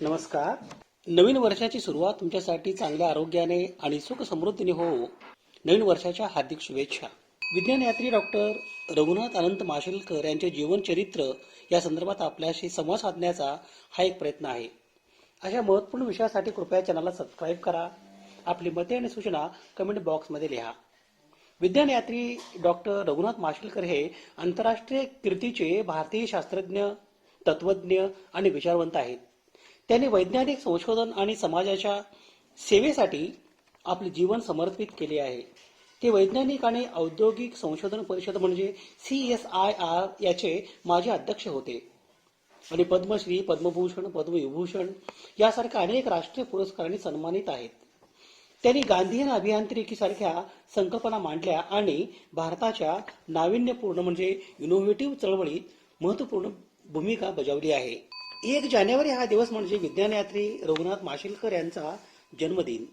नमस्कार. नवीन वर्षाची सुरुवात तुमच्यासाठी चांगल्या आरोग्याने आणि सुख समृद्धीने हो. नवीन वर्षाच्या हार्दिक शुभेच्छा. विज्ञान यात्री डॉक्टर रघुनाथ अनंत माशेलकर यांचे जीवनचरित्र या संदर्भात आपल्याशी संवाद साधण्याचा हा एक प्रयत्न आहे. अशा महत्त्वपूर्ण विषयासाठी कृपया चॅनलला सबस्क्राईब करा. आपली मते आणि सूचना कमेंट बॉक्समध्ये लिहा. विज्ञान यात्री डॉक्टर रघुनाथ माशेलकर हे आंतरराष्ट्रीय कीर्तीचे भारतीय शास्त्रज्ञ तत्वज्ञ आणि विचारवंत आहेत. त्यांनी वैज्ञानिक संशोधन आणि समाजाच्या सेवेसाठी आपले जीवन समर्पित केले आहे. ते वैज्ञानिक आणि औद्योगिक संशोधन परिषद म्हणजे सी एस आय आर याचे माजी अध्यक्ष होते. आणि पद्मश्री पद्मभूषण पद्मविभूषण यासारख्या अनेक राष्ट्रीय पुरस्कारांनी सन्मानित आहेत. त्यांनी गांधीयन अभियांत्रिकीसारख्या संकल्पना मांडल्या आणि भारताच्या नाविन्यपूर्ण म्हणजे इनोव्हेटिव्ह चळवळीत महत्त्वपूर्ण भूमिका बजावली आहे. एक जानेवारी हा दिवस म्हणजे विज्ञानयात्री रघुनाथ माशेलकर यांचा जन्मदिन.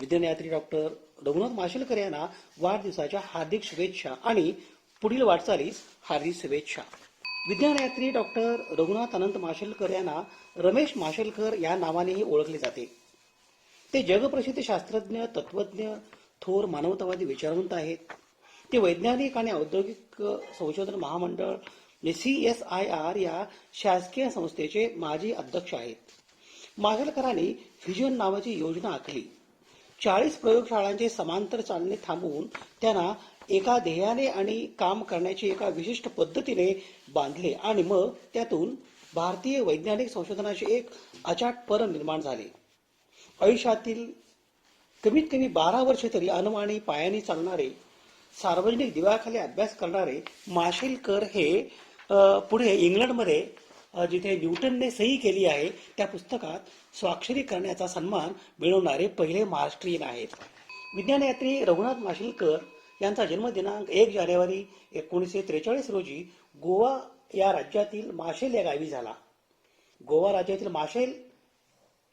विज्ञानयात्री डॉक्टर रघुनाथ माशेलकर यांना वाढदिवसाच्या हार्दिक शुभेच्छा आणि पुढील वाटचालीस हार्दिक शुभेच्छा. विज्ञानयात्री डॉक्टर रघुनाथ अनंत माशेलकर यांना रमेश माशेलकर या नावानेही ओळखले जाते. ते जगप्रसिद्ध शास्त्रज्ञ तत्वज्ञ थोर मानवतावादी विचारवंत आहेत. ते वैज्ञानिक आणि औद्योगिक संशोधन महामंडळ सी एस आय आर या शासकीय संस्थेचे माजी अध्यक्ष आहेत. माजलकरांनी फ्युजन नावाची योजना आखली. चाळीस प्रयोगशाळांचे समांतर चालणे थांबवून त्यांना एका ध्येयाने आणि काम करण्याची एका विशिष्ट पद्धतीने बांधले आणि मग त्यातून भारतीय वैज्ञानिक संशोधनाचे एक अचाट पर निर्माण झाले. आयुष्यातील कमीत कमी बारा वर्षे तरी अनुमानी पायाने चालणारे सार्वजनिक दिव्याखाली अभ्यास करणारे माशेलकर हे पुढे इंग्लंडमध्ये जिथे न्यूटनने सही केली आहे त्या पुस्तकात स्वाक्षरी करण्याचा सन्मान मिळवणारे पहिले महाराष्ट्रीयन आहेत. विज्ञानयात्री रघुनाथ माशेलकर यांचा जन्मदिनांक एक जानेवारी एकोणीसशे त्रेचाळीस रोजी गोवा या राज्यातील माशेल या गावी झाला. गोवा राज्यातील माशेल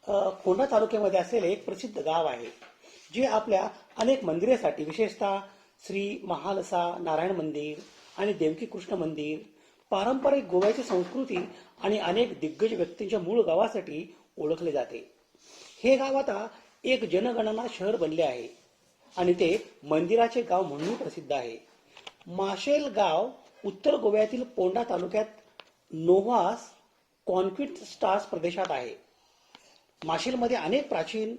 अ, कोंढा तालुक्यामध्ये असलेले एक प्रसिद्ध गाव आहे जे आपल्या अनेक मंदिरेसाठी विशेषतः श्री महालसा नारायण मंदिर आणि देवकी कृष्ण मंदिर पारंपरिक गोव्याची संस्कृती आणि अनेक दिग्गज व्यक्तींच्या मूळ गावासाठी ओळखले जाते. हे गाव आता एक जनगणना शहर बनले आहे आणि ते मंदिराचे गाव म्हणून प्रसिद्ध आहे. माशेल गाव उत्तर गोव्यातील पोंडा तालुक्यात नोव्हास कॉन्क्रीट स्टार्स प्रदेशात आहे. माशेलमध्ये अनेक प्राचीन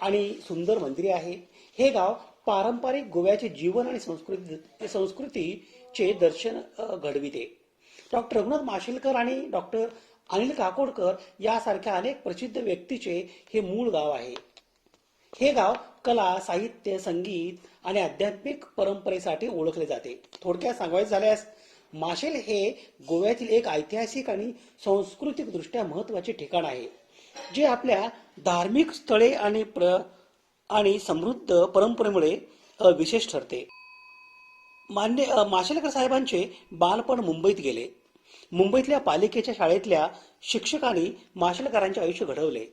आणि सुंदर मंदिरे आहे हे गाव पारंपरिक गोव्याचे जीवन आणि संस्कृती संस्कृतीचे दर्शन घडविते. डॉक्टर रघुनाथ माशेलकर आणि डॉक्टर अनिल काकोडकर यासारख्या अनेक प्रसिद्ध व्यक्तीचे हे मूळ गाव आहे. हे गाव कला साहित्य संगीत आणि आध्यात्मिक परंपरेसाठी ओळखले जाते. थोडक्यात सांगायचे झाल्यास माशेल हे गोव्यातील एक ऐतिहासिक आणि सांस्कृतिक दृष्ट्या महत्त्वाचे ठिकाण आहे जे आपल्या धार्मिक स्थळे आणि प्र आणि समृद्ध परंपरेमुळे विशेष ठरते. मान्य माशेलकर साहेबांचे बालपण मुंबईत गेले. मुंबईतल्या पालिकेच्या शाळेतल्या शिक्षकांनी माशेलकरांचे आयुष्य घडवले.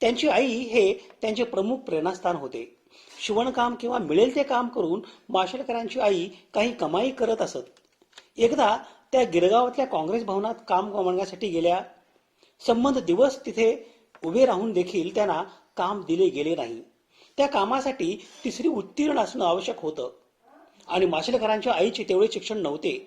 त्यांची आई हे त्यांचे प्रमुख प्रेरणास्थान होते. शिवणकाम किंवा मिळेल ते काम करून माशेलकरांची आई काही कमाई करत असत. एकदा त्या गिरगावातल्या काँग्रेस भवनात काम कमवण्यासाठी गेल्या. संबंध दिवस तिथे उभे राहून देखील त्यांना काम दिले गेले नाही. त्या कामासाठी तिसरी उत्तीर्ण असणं आवश्यक होतं. आणि माशेलकरांच्या आईचे तेवढे शिक्षण नव्हते.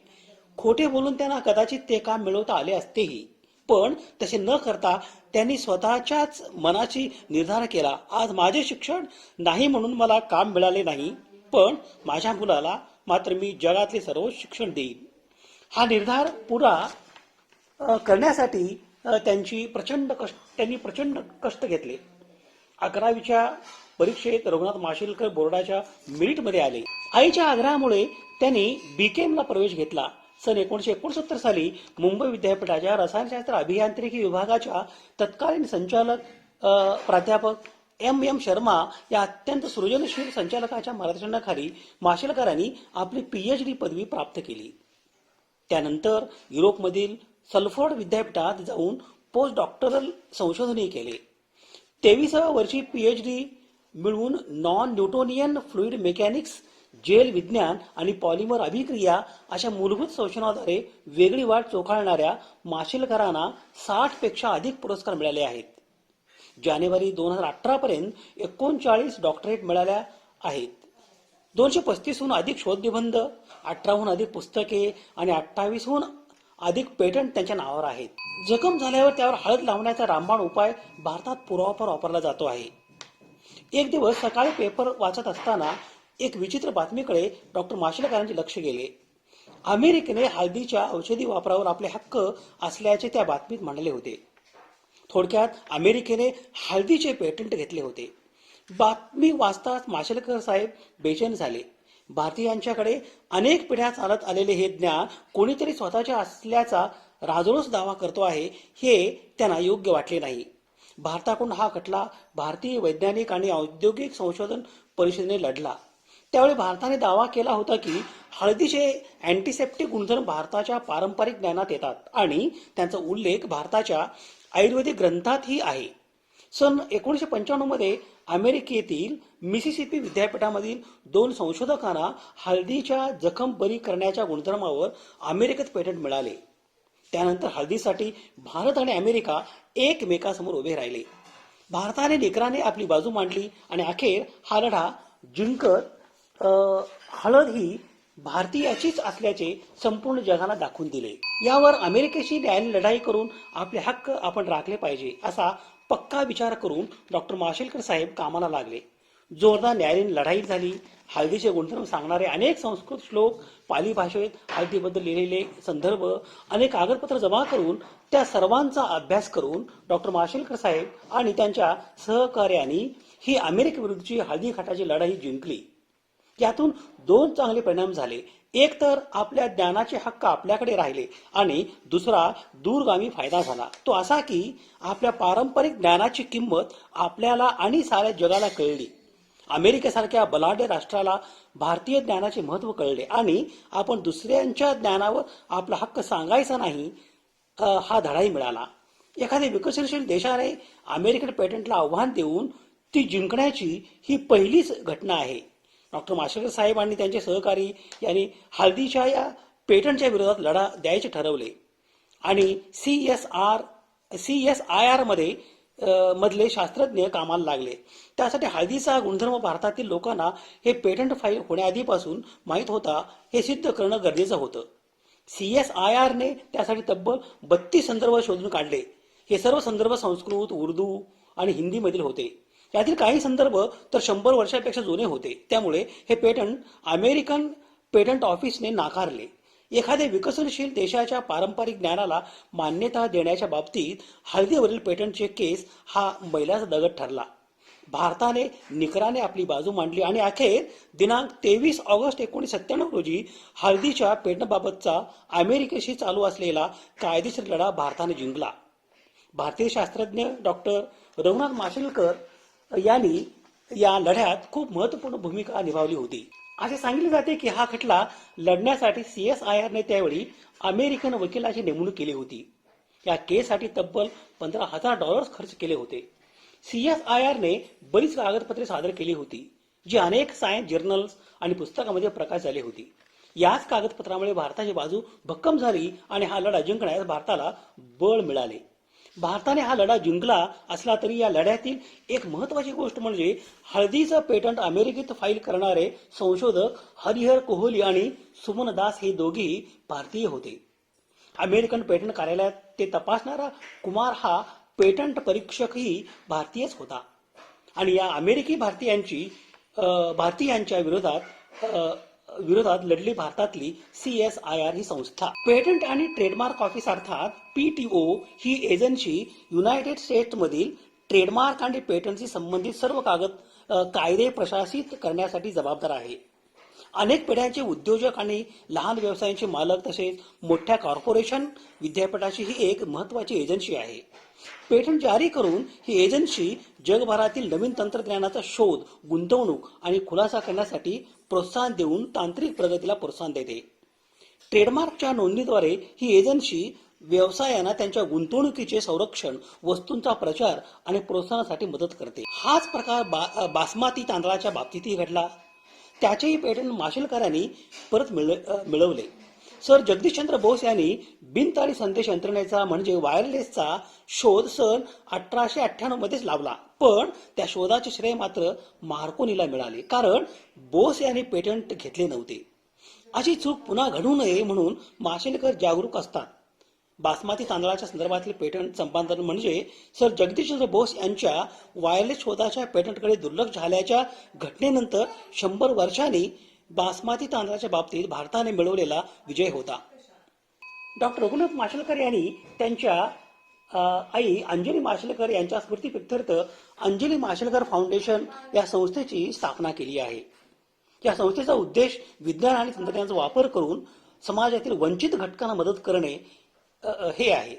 खोटे बोलून त्यांना कदाचित ते काम मिळवता आले असतेही. पण तसे न करता त्यांनी स्वतःच्याच मनाची निर्धार केला. आज माझे शिक्षण नाही म्हणून मला काम मिळाले नाही. पण माझ्या मुलाला मात्र मी जगातले सर्व शिक्षण देईन. हा निर्धार पुरा करण्यासाठी त्यांची प्रचंड कष्ट त्यांनी प्रचंड कष्ट घेतले. अकरावीच्या परीक्षेत रघुनाथ माशेलकर बोर्डाच्या मेरिटमध्ये आले. आईच्या आग्रहामुळे त्यांनी बीकेएमला प्रवेश घेतला. सन एकोणीशे एकोणसत्तर साली मुंबई विद्यापीठाच्या रसायनशास्त्र अभियांत्रिकी विभागाच्या तत्कालीन संचालक प्राध्यापक एम एम शर्मा या अत्यंत सृजनशील संचालकाच्या मार्गदर्शनाखाली माशेलकरांनी आपली पीएचडी पदवी प्राप्त केली. त्यानंतर युरोपमधील सल्फोर्ड विद्यापीठात जाऊन पोस्ट डॉक्टरल संशोधनही केले. तेविसाव्या वर्षी पीएचडी मिळवून non Newtonian fluid mechanics gel विज्ञान आणि पॉलिमर अभिक्रिया अशा मूलभूत संशोधनाद्वारे वेगळी वाट चोखाळणाऱ्या माशेलकरांना साठपेक्षा अधिक पुरस्कार मिळाले आहेत. जानेवारी दोन हजार अठरा पर्यंत एकोणचाळीस डॉक्टरेट मिळाल्या आहेत. दोनशे पस्तीसहून अधिक शोधनिबंध अठराहून अधिक पुस्तके आणि अठ्ठावीसहून अधिक पेटंट त्यांच्या नावावर आहेत. जखम झाल्यावर त्यावर हळद लावण्याचा रामबाण उपाय भारतात पुरावापर वापरला जातो आहे. एक दिवस सकाळी पेपर वाचत असताना एक विचित्र बातमीकडे डॉक्टर माशेलकरांचे लक्ष गेले. अमेरिकेने हळदीच्या औषधी वापरावर आपले हक्क असल्याचे त्या बातमीत मांडले होते. थोडक्यात अमेरिकेने हळदीचे पेटंट घेतले होते. बातमी वाचताच माशेलकर साहेब बेचैन झाले. भारतीयांच्याकडे अनेक पिढ्या चालत आलेले हे ज्ञान कोणीतरी स्वतःच्या असल्याचा राजरोस दावा करतो आहे हे त्यांना योग्य वाटले नाही. भारताकडून हा खटला भारतीय वैज्ञानिक आणि औद्योगिक संशोधन परिषदेने लढला. त्यावेळी भारताने दावा केला होता की हळदीचे अँटीसेप्टिक गुणधर्म भारताच्या पारंपरिक ज्ञानात येतात आणि त्यांचा उल्लेख भारताच्या आयुर्वेदिक ग्रंथातही आहे. सन एकोणीसशे पंच्याण्णवमध्ये अमेरिकेतील मिसिसिपी विद्यापीठामधील दोन संशोधकांना हळदीच्या जखम बरी करण्याच्या गुणधर्मावर अमेरिकेत पेटंट मिळाले. त्यानंतर हळदीसाठी भारत आणि अमेरिका एकमेकासमोर उभे राहिले. भारताने निकराने आपली बाजू मांडली आणि अखेर हा लढा जिंकत हळद ही भारतीयाचीच असल्याचे संपूर्ण जगाला दाखवून दिले. यावर अमेरिकेशी न्यायालयीन लढाई करून आपले हक्क आपण राखले पाहिजे असा पक्का विचार करून डॉक्टर माशेलकर साहेब कामाला लागले. जोरदार न्यायालयीन लढाई झाली. हळदीचे गुणधर्म सांगणारे अनेक संस्कृत श्लोक पाली भाषेत हळदीबद्दल लिहिलेले संदर्भ अनेक कागदपत्र जमा करून त्या सर्वांचा अभ्यास करून डॉक्टर माशेलकर साहेब आणि त्यांच्या सहकार्यांनी ही अमेरिकेविरुद्धची हळदी खाटाची लढाई जिंकली. यातून दोन चांगले परिणाम झाले. एक तर आपल्या ज्ञानाचे हक्क आपल्याकडे राहिले आणि दुसरा दूरगामी फायदा झाला. तो असा की आपल्या पारंपरिक ज्ञानाची किंमत आपल्याला आणि साऱ्या जगाला कळली. अमेरिकेसारख्या बलाढ्य राष्ट्राला भारतीय ज्ञानाचे महत्त्व कळले आणि आपण दुसऱ्यांच्या ज्ञानावर आपला हक्क सांगायचा नाही हा धडाही मिळाला. एखाद्या विकसनशील देशाने अमेरिकन पेटंटला आव्हान देऊन ती जिंकण्याची ही पहिलीच घटना आहे. डॉक्टर माशेलकर साहेब आणि त्यांचे सहकारी यांनी हळदीच्या या पेटंटच्या विरोधात लढा द्यायचे ठरवले. आणि C S R C S I आरमध्ये मधले शास्त्रज्ञ कामाला लागले. त्यासाठी हळदीचा गुणधर्म भारतातील लोकांना हे पेटंट फाईल होण्याआधीपासून माहीत होता हे सिद्ध करणं गरजेचं होतं. सी एस आय आरने त्यासाठी तब्बल बत्तीस संदर्भ शोधून काढले. हे सर्व संदर्भ संस्कृत उर्दू आणि हिंदीमधील होते. यातील काही संदर्भ तर शंभर वर्षापेक्षा जुने होते. त्यामुळे हे पेटंट अमेरिकन पेटंट ऑफिसने नाकारले. एखाद्या विकसनशील देशाच्या पारंपरिक ज्ञानाला मान्यता देण्याच्या बाबतीत हळदीवरील पेटंटचे केस हा मैलाचा दगड ठरला. भारताने निकराने आपली बाजू मांडली आणि अखेर दिनांक तेवीस ऑगस्ट एकोणीसशे सत्त्याण्णव रोजी हळदीच्या पेटंटबाबतचा अमेरिकेशी चालू असलेला कायदेशीर लढा भारताने जिंकला. भारतीय शास्त्रज्ञ डॉक्टर रघुनाथ माशेलकर यांनी या लढ्यात खूप महत्त्वपूर्ण भूमिका निभावली होती. असे सांगितले जाते की हा खटला लढण्यासाठी सी एस आय आरने त्यावेळी अमेरिकन वकिलाची नेमणूक केली होती. या केससाठी तब्बल पंधरा हजार डॉलर्स खर्च केले होते. सी एस आय आरने बरीच कागदपत्रे सादर केली होती जी अनेक सायन्स जर्नल्स आणि पुस्तकामध्ये प्रकाश झाली होती. याच कागदपत्रामुळे भारताची बाजू भक्कम झाली आणि हा लढा जिंकण्यास भारताला बळ मिळाले. भारताने हा लढा जिंकला असला तरी या लढ्यातील एक महत्वाची गोष्ट म्हणजे हळदीचं पेटंट अमेरिकेत फाईल करणारे संशोधक हरिहर कोहली आणि सुमन दास हे दोघेही भारतीय होते. अमेरिकन पेटंट कार्यालयात ते तपासणारा कुमार हा पेटंट परीक्षकही भारतीयच होता. आणि या अमेरिकी भारतीयांची भारतीयांच्या विरोधात विरोधात लढली भारतातली सी एस आय आर ही संस्था. पेटंट आणि ट्रेडमार्क ऑफिस अर्थात पीटीओ ही एजन्सी युनायटेड स्टेट्समधील ट्रेडमार्क आणि पेटंटशी संबंधित सर्व कागद कायदे प्रशासित करण्यासाठी जबाबदार आहे. अनेक पिढ्यांचे उद्योजक आणि लहान व्यवसायांचे मालक तसेच मोठ्या कॉर्पोरेशन विद्यापीठाची ही एक महत्वाची एजन्सी आहे. पेटंट जारी करून ही एजन्सी जगभरातील नवीन तंत्रज्ञानाचा शोध गुंतवणूक आणि खुलासा करण्यासाठी प्रोत्साहन देऊन तांत्रिक प्रगतीला प्रोत्साहन देते. ट्रेडमार्कच्या नोंदणीद्वारे ही एजन्सी व्यवसायांना त्यांच्या गुंतवणुकीचे संरक्षण वस्तूंचा प्रचार आणि प्रोत्साहनासाठी मदत करते. हाच प्रकार बा, बासमती तांदळाच्या बाबतीतही घडला. त्याचेही पेटंट माशेलकरांनी परत मिळ- मिळवले. सर जगदीशचंद्र बोस यांनी बिनतारी संदेश यंत्रणेचा म्हणजे वायरलेसचा शोध सन अठराशे अठ्ठ्याण्णव मध्येच लावला. पण त्या शोधाचे श्रेय मात्र मार्कोनीला मिळाले. कारण बोस यांनी पेटंट घेतले नव्हते. अशी चूक पुन्हा घडू नये म्हणून माशेलकर जागरूक असतात. बासमती तांदळाच्या संदर्भातील पेटंट संपादन म्हणजे सर जगदीशचंद्र बोस यांच्या वायरलेस शोधाच्या पेटंटकडे दुर्लक्ष झाल्याच्या घटनेनंतर शंभर वर्षांनी बासमती तांदळाच्या बाबतीत भारताने मिळवलेला विजय होता. डॉक्टर रघुनाथ माशेलकर यांनी त्यांच्या आई अंजली माशेलकर यांच्या स्मृतीप्रित्यर्थ अंजली माशेलकर फाउंडेशन या संस्थेची स्थापना केली आहे. या संस्थेचा उद्देश विज्ञान आणि तंत्रज्ञानाचा वापर करून समाजातील वंचित घटकांना मदत करणे हे आहे.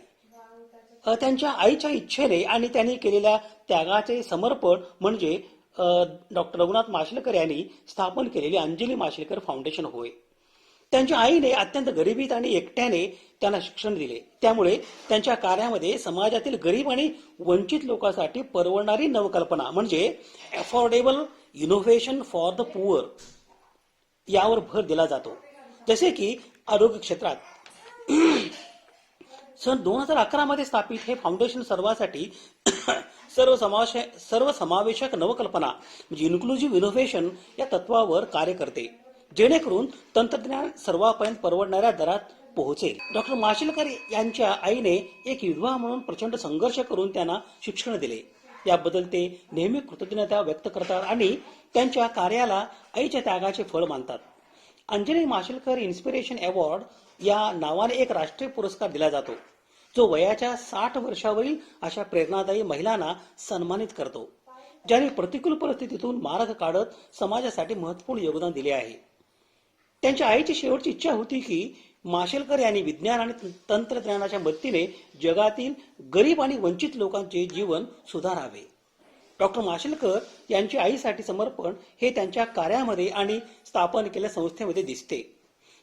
त्यांच्या आईच्या इच्छेने आणि त्यांनी केलेल्या त्यागाचे समर्पण म्हणजे डॉक्टर रघुनाथ माशेलकर यांनी स्थापन केलेली अंजली माशेलकर फाउंडेशन होय. त्यांच्या आईने अत्यंत गरिबीत आणि एकट्याने त्यांना शिक्षण दिले. त्यामुळे त्यांच्या कार्यामध्ये समाजातील गरीब आणि वंचित लोकांसाठी परवडणारी नवकल्पना म्हणजे affordable innovation for the poor यावर भर दिला जातो. जसे की आरोग्य क्षेत्रात. सन दोन हजार अकरा मध्ये स्थापित हे फाउंडेशन सर्वांसाठी सर्व समावेश सर्व समावेशक नवकल्पना म्हणजे इन्क्लुझिव्ह इनोव्हेशन या तत्वावर कार्य करते. जेणेकरून तंत्रज्ञान सर्वांपर्यंत परवडणाऱ्या दरात पोहोचेल. डॉक्टर माशेलकर यांच्या आईने एक विधवा म्हणून प्रचंड संघर्ष करून त्यांना शिक्षण दिले. याबद्दल ते नेहमी कृतज्ञता व्यक्त करतात आणि त्यांच्या कार्याला आईच्या त्यागाचे फळ मानतात. अंजली माशेलकर इन्स्पिरेशन अवॉर्ड या नावाने एक राष्ट्रीय पुरस्कार दिला जातो. जो वयाच्या साठ वर्षावरील अशा प्रेरणादायी महिलांना सन्मानित करतो ज्यांनी प्रतिकूल परिस्थितीतून मार्ग काढत समाजासाठी महत्त्वपूर्ण योगदान दिले आहे. त्यांच्या आईची शेवटची इच्छा होती की माशेलकर यांनी विज्ञान आणि तंत्रज्ञानाच्या मदतीने जगातील गरीब आणि वंचित लोकांचे जीवन सुधारावे. डॉक्टर माशेलकर यांच्या आईसाठी समर्पण हे त्यांच्या कार्यामध्ये आणि स्थापन केलेल्या संस्थेमध्ये दिसते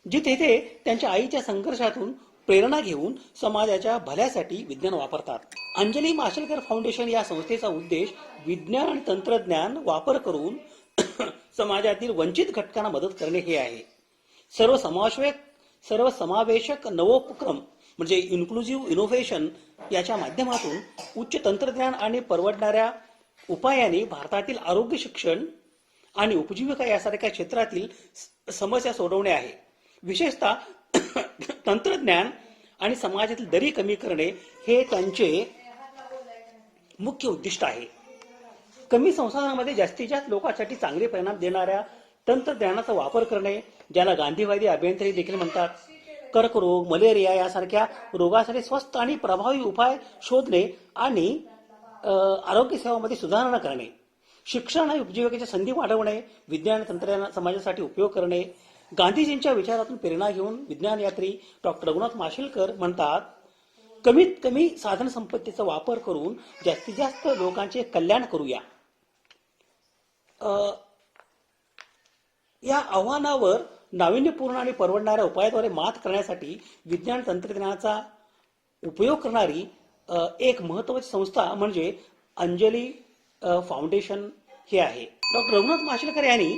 जिथे ते त्यांच्या आईच्या संघर्षातून प्रेरणा घेऊन समाजाच्या भल्यासाठी विज्ञान वापरतात. अंजली माशेलकर फाउंडेशन या संस्थेचा उद्देश विज्ञान आणि तंत्रज्ञान वापर करून समाजातील वंचित घटकांना मदत करणे हे आहे. सर्व समावेशक सर्व समावेशक नवोपक्रम म्हणजे इन्क्लुझिव्ह इनोव्हेशन याच्या माध्यमातून उच्च तंत्रज्ञान आणि परवडणाऱ्या उपायाने भारतातील आरोग्य शिक्षण आणि उपजीविका यासारख्या क्षेत्रातील समस्या सोडवणे आहे. विशेषतः तंत्रज्ञान आणि समाजातील दरी कमी करणे हे त्यांचे मुख्य उद्दिष्ट आहे. कमी संसाधनामध्ये जास्तीत जास्त लोकांसाठी चांगले परिणाम देणाऱ्या तंत्रज्ञानाचा वापर करणे ज्याला गांधीवादी अभियंत्री देखील म्हणतात. कर्करोग मलेरिया यासारख्या रोगासाठी स्वस्त आणि प्रभावी उपाय शोधणे आणि आरोग्य सेवामध्ये सुधारणा करणे. शिक्षण आणि उपजीविकेच्या संधी वाढवणे विज्ञान तंत्रज्ञान समाजासाठी उपयोग करणे गांधीजींच्या विचारातून प्रेरणा घेऊन विज्ञान यात्री डॉक्टर रघुनाथ माशेलकर म्हणतात कमीत कमी साधन संपत्तीचा वापर करून जास्तीत जास्त लोकांचे कल्याण करूया. या आव्हानावर नाविन्यपूर्ण आणि परवडणाऱ्या उपायाद्वारे मात करण्यासाठी विज्ञान तंत्रज्ञानाचा उपयोग करणारी एक महत्वाची संस्था म्हणजे अंजली फाउंडेशन हे आहे. डॉक्टर रघुनाथ माशेलकर यांनी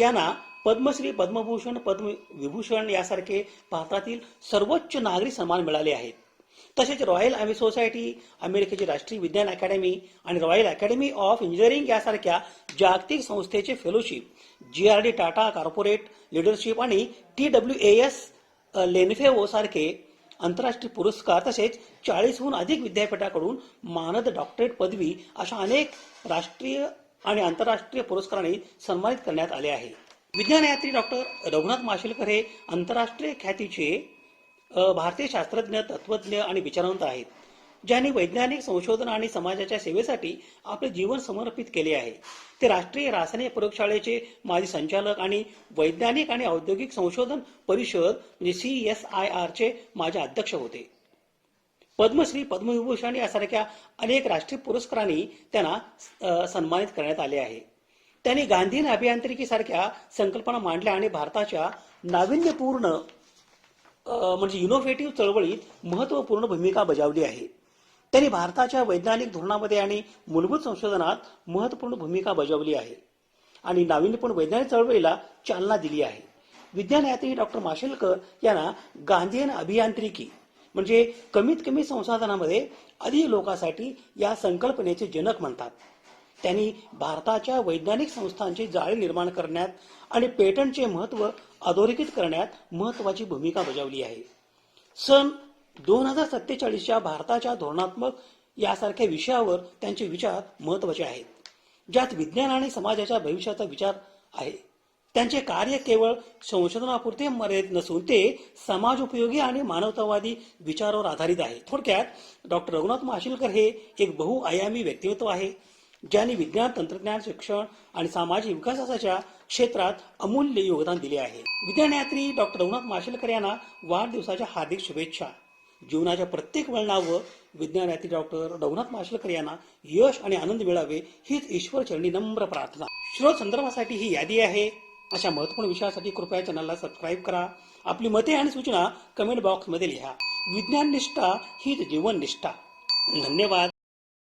यांना पद्मश्री पद्मभूषण पद्मविभूषण यासारखे भारतातील सर्वोच्च नागरी सन्मान मिळाले आहेत. तसेच रॉयल आर्मी सोसायटी अमेरिकेची राष्ट्रीय विज्ञान अकॅडमी आणि रॉयल अकॅडमी ऑफ इंजिनिअरिंग यासारख्या जागतिक संस्थेचे fellowship J R D Tata corporate leadership आणि T W A S Lenovo सारखे आंतरराष्ट्रीय पुरस्कार तसेच चाळीसहून अधिक विद्यापीठाकडून मानद डॉक्टरेट पदवी अशा अनेक राष्ट्रीय आणि आंतरराष्ट्रीय पुरस्कारांनी सन्मानित करण्यात आले आहे. विज्ञान यात्री डॉक्टर रघुनाथ माशेलकर हे आंतरराष्ट्रीय ख्यातीचे भारतीय शास्त्रज्ञ तत्वज्ञ आणि विचारवंत आहेत ज्यांनी वैज्ञानिक संशोधन आणि समाजाच्या सेवेसाठी आपले जीवन समर्पित केले आहे. ते राष्ट्रीय रासायनिक प्रयोगशाळेचे माजी संचालक आणि वैज्ञानिक आणि औद्योगिक संशोधन परिषद म्हणजे सी एस आय आरचे माजी अध्यक्ष होते. पद्मश्री पद्मविभूषण यासारख्या अनेक राष्ट्रीय पुरस्कारांनी त्यांना सन्मानित करण्यात आले आहे. त्यांनी गांधीन अभियांत्रिकीसारख्या संकल्पना मांडल्या आणि भारताच्या नाविन्यपूर्ण म्हणजे इनोव्हेटिव्ह चळवळीत महत्त्वपूर्ण भूमिका बजावली आहे. त्यांनी भारताच्या वैज्ञानिक धोरणामध्ये आणि मूलभूत संशोधनात महत्त्वपूर्ण भूमिका बजावली आहे आणि नाविन्यपूर्ण वैज्ञानिक चळवळीला चालना दिली आहे. विज्ञानातही डॉक्टर माशेलकर यांना गांधीयन अभियांत्रिकी म्हणजे कमीत कमी संसाधनामध्ये अधिक लोकांसाठी या संकल्पनेचे जनक म्हणतात. त्यांनी भारताच्या वैज्ञानिक संस्थांची जाळी निर्माण करण्यात आणि पेटंटचे महत्त्व अधोरेखित करण्यात महत्त्वाची भूमिका बजावली आहे. सन दोन हजार सत्तेचाळीसच्या भारताच्या धोरणात्मक यासारख्या विषयावर त्यांचे विचार महत्त्वाचे आहेत ज्यात विज्ञान आणि समाजाच्या भविष्याचा विचार आहे. त्यांचे कार्य केवळ संशोधनापुरते मर्यादित नसून ते समाज उपयोगी आणि मानवतावादी विचारावर आधारित आहे. थोडक्यात डॉक्टर रघुनाथ माशिलकर हे एक बहुआयामी व्यक्तिमत्व आहे. ज्यांनी विज्ञान तंत्रज्ञान शिक्षण आणि सामाजिक विकासाच्या क्षेत्रात अमूल्य योगदान दिले आहे. विज्ञानयात्री डॉक्टर रघुनाथ माशेलकर यांना वाढदिवसाच्या हार्दिक शुभेच्छा. जीवनाच्या प्रत्येक वळणावर विज्ञानयात्री डॉक्टर रघुनाथ माशेलकर यांना यश आणि आनंद मिळावे हीच ईश्वर चरणी नम्र प्रार्थना. श्रोत संदर्भासाठी ही यादी आहे. अशा महत्त्वपूर्ण विषयासाठी कृपया चॅनलला सबस्क्राईब करा. आपली मते आणि सूचना कमेंट बॉक्समध्ये लिहा. विज्ञान निष्ठा हीच जीवन निष्ठा धन्यवाद.